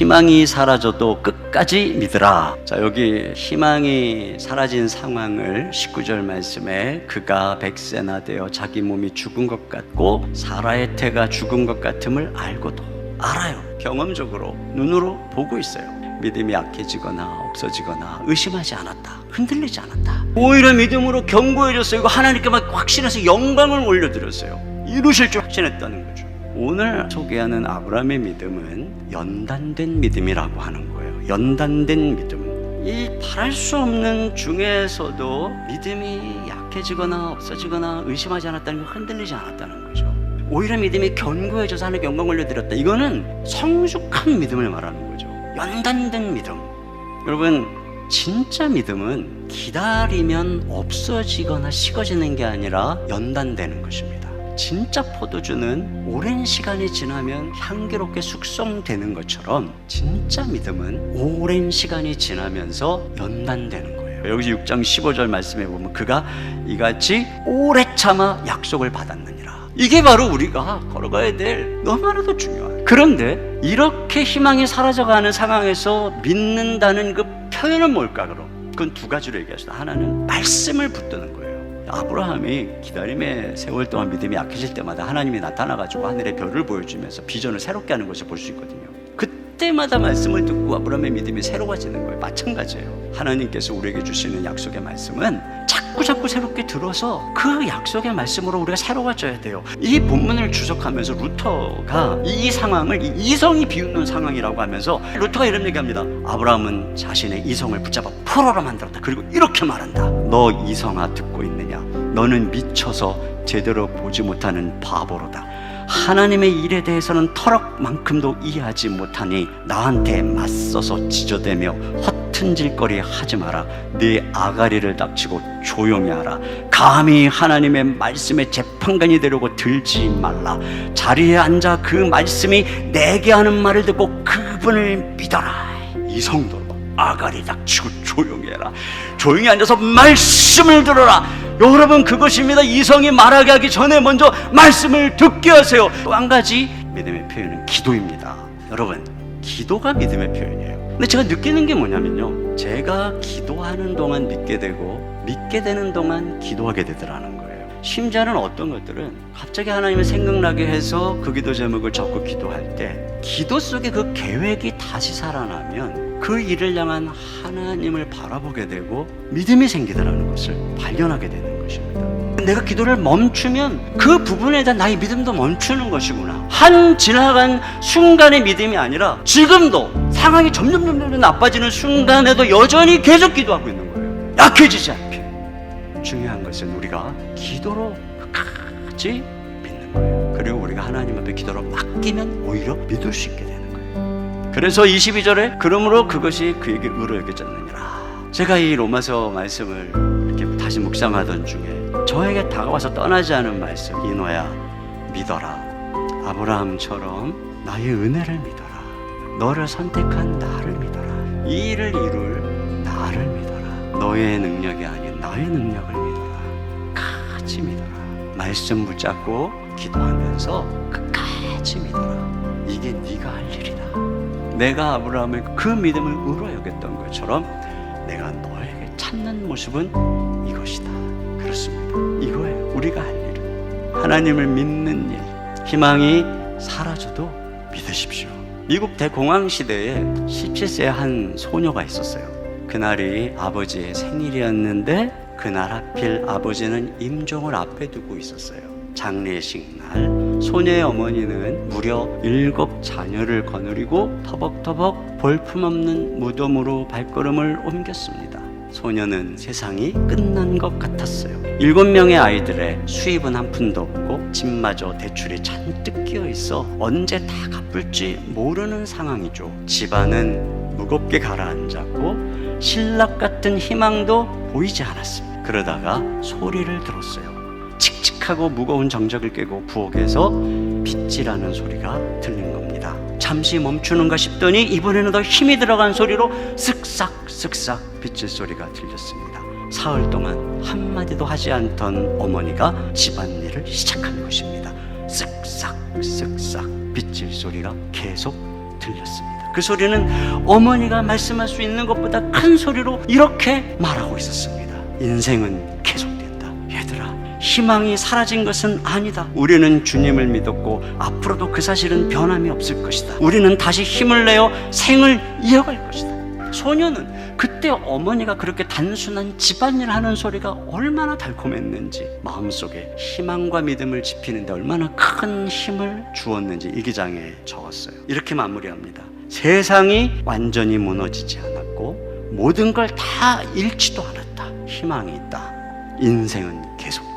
희망이 사라져도 끝까지 믿으라. 자, 여기 희망이 사라진 상황을 19절 말씀에 그가 백세나 되어 자기 몸이 죽은 것 같고 사라의 태가 죽은 것 같음을 알고도 알아요. 경험적으로 눈으로 보고 있어요. 믿음이 약해지거나 없어지거나 의심하지 않았다. 흔들리지 않았다. 오히려 믿음으로 견고해졌어요. 이거 하나님께 막 확신해서 영광을 올려드렸어요. 이루실 줄 확신했다는 거죠. 오늘 소개하는 아브라함의 믿음은 연단된 믿음이라고 하는 거예요. 연단된 믿음. 이 바랄 수 없는 중에서도 믿음이 약해지거나 없어지거나 의심하지 않았다는 건 흔들리지 않았다는 거죠. 오히려 믿음이 견고해져서 하나님께 영광 올려드렸다. 이거는 성숙한 믿음을 말하는 거죠. 연단된 믿음. 여러분, 진짜 믿음은 기다리면 없어지거나 식어지는 게 아니라 연단되는 것입니다. 진짜 포도주는 오랜 시간이 지나면 향기롭게 숙성되는 것처럼 진짜 믿음은 오랜 시간이 지나면서 연단되는 거예요. 여기 6장 15절 말씀에 보면 그가 이같이 오래 참아 약속을 받았느니라. 이게 바로 우리가 걸어가야 될 너무나도 중요한. 그런데 이렇게 희망이 사라져가는 상황에서 믿는다는 그 표현은 뭘까 그럼? 그건 두 가지로 얘기하시다. 하나는 말씀을 붙드는 거예요. 아브라함이 기다림의 세월 동안 믿음이 약해질 때마다 하나님이 나타나가지고 하늘의 별을 보여주면서 비전을 새롭게 하는 것을 볼 수 있거든요. 그 때마다 말씀을 듣고 아브라함의 믿음이 새로워지는 거예요. 마찬가지예요. 하나님께서 우리에게 주시는 약속의 말씀은 자꾸 자꾸 새롭게 들어서 그 약속의 말씀으로 우리가 새로워져야 돼요. 이 본문을 주석하면서 루터가 이 상황을 이 이성이 비웃는 상황이라고 하면서 루터가 이런 얘기합니다. 아브라함은 자신의 이성을 붙잡아 포로로 만들었다. 그리고 이렇게 말한다. 너 이성아 듣고 있느냐? 너는 미쳐서 제대로 보지 못하는 바보로다. 하나님의 일에 대해서는 터럭만큼도 이해하지 못하니 나한테 맞서서 지저대며 허튼 질거리 하지 마라. 네 아가리를 닥치고 조용히 하라. 감히 하나님의 말씀에 재판관이 되려고 들지 말라. 자리에 앉아 그 말씀이 내게 하는 말을 듣고 그분을 믿어라. 이 성도로 아가리 닥치고 조용히 해라. 조용히 앉아서 말씀을 들어라. 여러분 그것입니다. 이성이 말하게 하기 전에 먼저 말씀을 듣게 하세요. 또 한 가지 믿음의 표현은 기도입니다. 여러분 기도가 믿음의 표현이에요. 근데 제가 느끼는 게 뭐냐면요. 제가 기도하는 동안 믿게 되고 믿게 되는 동안 기도하게 되더라는 거예요. 심지어는 어떤 것들은 갑자기 하나님을 생각나게 해서 그 기도 제목을 적고 기도할 때 기도 속에 그 계획이 다시 살아나면 그 일을 향한 하나님을 바라보게 되고 믿음이 생기더라는 것을 발견하게 되는 것입니다. 내가 기도를 멈추면 그 부분에 대한 나의 믿음도 멈추는 것이구나. 한 지나간 순간의 믿음이 아니라 지금도 상황이 점점 점점 나빠지는 순간에도 여전히 계속 기도하고 있는 거예요. 약해지지 않게. 중요한 것은 우리가 기도로 끝까지 믿는 거예요. 그리고 우리가 하나님 앞에 기도로 맡기면 오히려 믿을 수 있게 거예요. 그래서 22절에 그러므로 그것이 그에게 의로 여겨졌느니라. 제가 이 로마서 말씀을 이렇게 다시 묵상하던 중에 저에게 다가와서 떠나지 않은 말씀 이노야 믿어라. 아브라함처럼 나의 은혜를 믿어라. 너를 선택한 나를 믿어라. 이 일을 이룰 나를 믿어라. 너의 능력이 아닌 나의 능력을 믿어라. 같이 믿어라. 말씀 붙잡고 기도하면서 끝까지 믿어라. 이게 네가 할 일이다. 내가 아브라함의 그 믿음을 의로 여겼던 것처럼 내가 너에게 찾는 모습은 이것이다. 그렇습니다. 이거예요. 우리가 할 일은 하나님을 믿는 일. 희망이 사라져도 믿으십시오. 미국 대공황 시대에 17세의 한 소녀가 있었어요. 그날이 아버지의 생일이었는데 그날 하필 아버지는 임종을 앞에 두고 있었어요. 장례식 날 소녀의 어머니는 무려 일곱 자녀를 거느리고 터벅터벅 볼품없는 무덤으로 발걸음을 옮겼습니다. 소녀는 세상이 끝난 것 같았어요. 일곱 명의 아이들의 수입은 한 푼도 없고 집마저 대출이 잔뜩 끼어 있어 언제 다 갚을지 모르는 상황이죠. 집안은 무겁게 가라앉았고 신락 같은 희망도 보이지 않았습니다. 그러다가 소리를 들었어요. 칙칙 하고 무거운 정적을 깨고 부엌에서 빗질하는 소리가 들린 겁니다. 잠시 멈추는가 싶더니 이번에는 더 힘이 들어간 소리로 쓱싹 쓱싹 빗질 소리가 들렸습니다. 사흘 동안 한마디도 하지 않던 어머니가 집안일을 시작한 것입니다. 쓱싹 쓱싹 빗질 소리가 계속 들렸습니다. 그 소리는 어머니가 말씀할 수 있는 것보다 큰 소리로 이렇게 말하고 있었습니다. 인생은. 얘들아, 희망이 사라진 것은 아니다. 우리는 주님을 믿었고 앞으로도 그 사실은 변함이 없을 것이다. 우리는 다시 힘을 내어 생을 이어갈 것이다. 소녀는 그때 어머니가 그렇게 단순한 집안일 하는 소리가 얼마나 달콤했는지 마음속에 희망과 믿음을 지피는데 얼마나 큰 힘을 주었는지 이 기장에 적었어요. 이렇게 마무리합니다. 세상이 완전히 무너지지 않았고 모든 걸 다 잃지도 않았다. 희망이 있다. 인생은 계속된다.